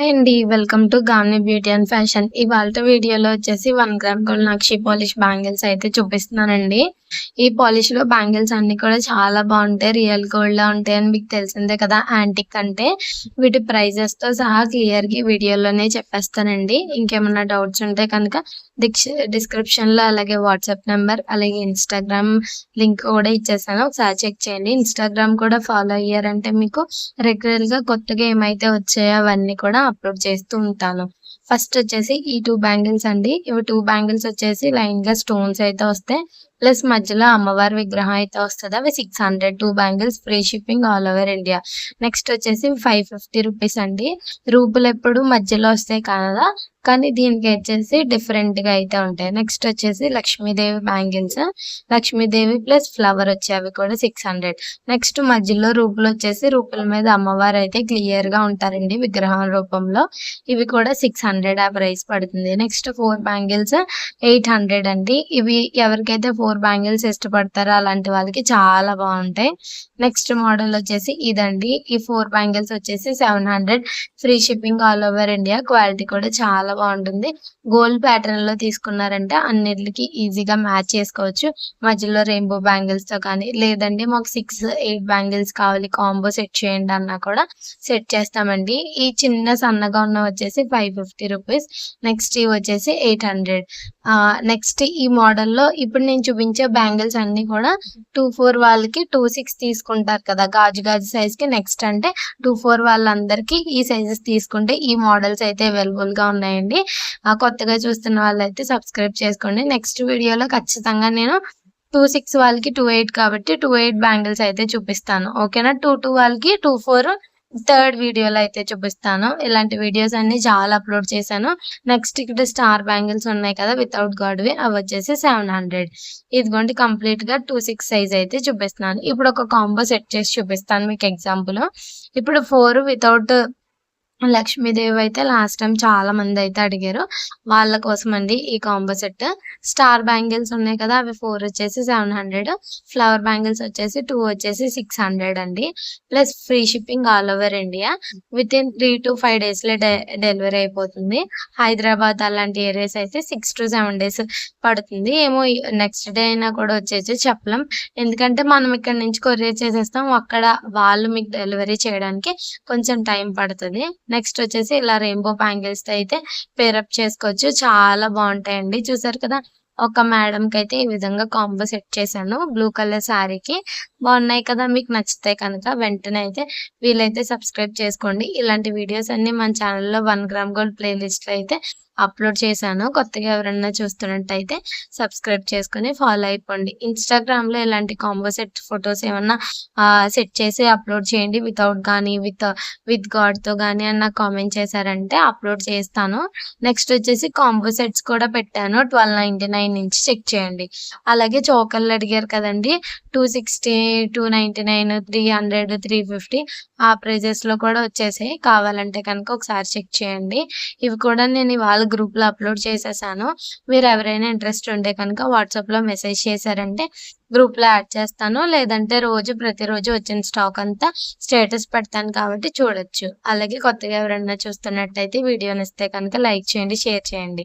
అండి welcome to Gamni beauty and fashion. ఇవాళ వీడియోలో వచ్చేసి వన్ గ్రామ్ గోల్డ్ నక్షి పాలిష్ బ్యాంగిల్స్ అయితే చూపిస్తున్నానండి. ఈ పాలిష్లో బ్యాంగిల్స్ అన్ని కూడా చాలా బాగుంటాయి రియల్ గోల్డ్ లా ఉంటాయి అని మీకు తెలిసిందే కదా యాంటిక్ అంటే వీటి ప్రైజెస్తో సహా క్లియర్గా వీడియోలోనే చెప్పేస్తానండి. ఇంకేమైనా డౌట్స్ ఉంటే కనుక డిస్క్రిప్షన్లో అలాగే వాట్సాప్ నెంబర్ అలాగే ఇన్స్టాగ్రామ్ లింక్ కూడా ఇచ్చేసాను. ఒకసారి చెక్ చేయండి. ఇన్స్టాగ్రామ్ కూడా ఫాలో అయ్యారంటే మీకు రెగ్యులర్గా కొత్తగా ఏమైతే వచ్చాయో అవన్నీ కూడా అప్లోడ్ చేస్తూ ఉంటాను. ఫస్ట్ వచ్చేసి ఈ టూ బ్యాంగిల్స్ అండి. ఇవి టూ బ్యాంగిల్స్ వచ్చేసి లైన్గా స్టోన్స్ అయితే వస్తాయి. ప్లస్ మధ్యలో అమ్మవారి విగ్రహం అయితే వస్తుంది. అవి six hundred two bangles free shipping all over India next వచ్చేసి ఫైవ్ ఫిఫ్టీ రూపీస్ అండి. రూపులు ఎప్పుడు మధ్యలో వస్తాయి కదా? కానీ దీనికి వచ్చేసి డిఫరెంట్గా అయితే ఉంటాయి. నెక్స్ట్ వచ్చేసి Lakshmidevi bangles Lakshmidevi plus flower వచ్చేవి కూడా సిక్స్ హండ్రెడ్ నెక్స్ట్ మధ్యలో రూపులు వచ్చేసి రూపుల మీద అమ్మవారు అయితే క్లియర్గా ఉంటారండి విగ్రహం రూపంలో. ఇవి కూడా సిక్స్ హండ్రెడ్ ఆ ప్రైస్ పడుతుంది. Next four bangles eight hundred అండి. ఇవి ఎవరికైతే ఫోర్ బ్యాంగిల్స్ ఇష్టపడతారో అలాంటి వాళ్ళకి చాలా బాగుంటాయి. నెక్స్ట్ మోడల్ వచ్చేసి ఇదండి. ఈ ఫోర్ బ్యాంగిల్స్ వచ్చేసి seven hundred free shipping all over India quality కూడా చాలా బాగుంటుంది. గోల్డ్ ప్యాటర్న్లో తీసుకున్నారంటే. అన్నిటికి ఈజీగా మ్యాచ్ చేసుకోవచ్చు. మధ్యలో రెయిన్బో బ్యాంగిల్స్తో కానీ లేదండి మాకు సిక్స్ ఎయిట్ బ్యాంగిల్స్ కావాలి కాంబో సెట్ చేయండి అన్నా కూడా సెట్ చేస్తామండి. ఈ చిన్న సన్నగా ఉన్న వచ్చేసి ఫైవ్ ఫిఫ్టీ రూపీస్ నెక్స్ట్ ఇవి వచ్చేసి ఎయిట్ హండ్రెడ్ నెక్స్ట్ ఈ మోడల్లో ఇప్పుడు నేను చూపించే బ్యాంగిల్స్ అన్ని కూడా టూ ఫోర్ వాళ్ళకి టూ సిక్స్ తీసుకుంటారు కదా. గాజు గాజు సైజ్కి నెక్స్ట్ అంటే టూ ఫోర్ వాళ్ళందరికీ ఈ సైజెస్ తీసుకుంటే ఈ మోడల్స్ అయితే అవైలబుల్గా ఉన్నాయండి. కొత్తగా చూస్తున్న వాళ్ళైతే సబ్స్క్రైబ్ చేసుకోండి. నెక్స్ట్ వీడియోలో ఖచ్చితంగా నేను టూ సిక్స్ వాళ్ళకి టూ ఎయిట్ కాబట్టి టూ ఎయిట్ బ్యాంగిల్స్ అయితే చూపిస్తాను. ఓకేనా? టూ టూ వాళ్ళకి టూ ఫోర్ థర్డ్ వీడియోలో అయితే చూపిస్తాను. ఇలాంటి వీడియోస్ అన్ని చాలా అప్లోడ్ చేశాను. నెక్స్ట్ ఇక్కడ స్టార్ బ్యాంగిల్స్ ఉన్నాయి కదా వితౌట్ గాడ్వి అవి వచ్చేసి సెవెన్ హండ్రెడ్. ఇదిగోండి కంప్లీట్గా టూ సిక్స్ సైజ్ అయితే చూపిస్తున్నాను. ఇప్పుడు ఒక కాంబో సెట్ చేసి చూపిస్తాను మీకు ఎగ్జాంపుల్. ఇప్పుడు ఫోర్ వితౌట్ లక్ష్మీదేవి అయితే లాస్ట్ టైం చాలా మంది అయితే అడిగారు. వాళ్ళ కోసం అండి ఈ కాంబో సెట్ స్టార్ బ్యాంగిల్స్ ఉన్నాయి కదా అవి ఫోర్ వచ్చేసి సెవెన్ హండ్రెడ్ ఫ్లవర్ బ్యాంగిల్స్ వచ్చేసి టూ వచ్చేసి సిక్స్ హండ్రెడ్ అండి. Plus free shipping all over India within three to five డేస్లో డెలివరీ అయిపోతుంది. హైదరాబాద్ అలాంటి ఏరియాస్ అయితే సిక్స్ టు సెవెన్ డేస్ పడుతుంది. ఏమో నెక్స్ట్ డే అయినా కూడా వచ్చేసి చెప్పలేం. ఎందుకంటే మనం ఇక్కడ నుంచి కొరియర్ చేసేస్తాం. అక్కడ వాళ్ళు మీకు డెలివరీ చేయడానికి కొంచెం టైం పడుతుంది. నెక్స్ట్ వచ్చేసి ఇలా రెయిన్బో బ్యాంగిల్స్తో అయితే పేరప్ చేసుకోవచ్చు. చాలా బాగుంటాయండి. చూసారు కదా ఒక మేడం కి అయితే ఈ విధంగా కాంబో సెట్ చేశాను. బ్లూ కలర్ శారీకి బాగున్నాయి కదా మీకు నచ్చితే కనుక వెంటనే అయితే వీలైతే సబ్స్క్రైబ్ చేసుకోండి. ఇలాంటి వీడియోస్ అన్ని మన ఛానల్లో వన్ గ్రామ్ గోల్డ్ ప్లేలిస్ట్లో అయితే అప్లోడ్ చేశాను. కొత్తగా ఎవరైనా చూస్తున్నట్టయితే సబ్స్క్రైబ్ చేసుకుని ఫాలో అయిపోండి. ఇన్స్టాగ్రామ్లో ఇలాంటి కాంబో సెట్ ఫొటోస్ ఏమన్నా సెట్ చేసి అప్లోడ్ చేయండి. వితౌట్ కానీ విత్ విత్ గాడ్తో కానీ అన్న కామెంట్ చేశారంటే అప్లోడ్ చేస్తాను. నెక్స్ట్ వచ్చేసి కాంబో సెట్స్ కూడా పెట్టాను. ట్వెల్వ్ నైంటీ నైన్ నుంచి చెక్ చేయండి. అలాగే చోకర్లు అడిగారు కదండి two sixty two ninety nine three hundred three fifty ఆ ప్రైజెస్లో కూడా వచ్చేసాయి. కావాలంటే కనుక ఒకసారి చెక్ చేయండి. ఇవి కూడా నేను ఇవాళ గ్రూప్లో అప్లోడ్ చేసేసాను. మీరు ఎవరైనా ఇంట్రెస్ట్ ఉంటే కనుక వాట్సాప్లో మెసేజ్ చేశారంటే గ్రూప్లో యాడ్ చేస్తాను. లేదంటే రోజు ప్రతిరోజు వచ్చిన స్టాక్ అంతా స్టేటస్ పెడతాను కాబట్టి చూడొచ్చు. అలాగే కొత్తగా ఎవరైనా చూస్తున్నట్టయితే వీడియోని ఇస్తే కనుక లైక్ చేయండి షేర్ చేయండి.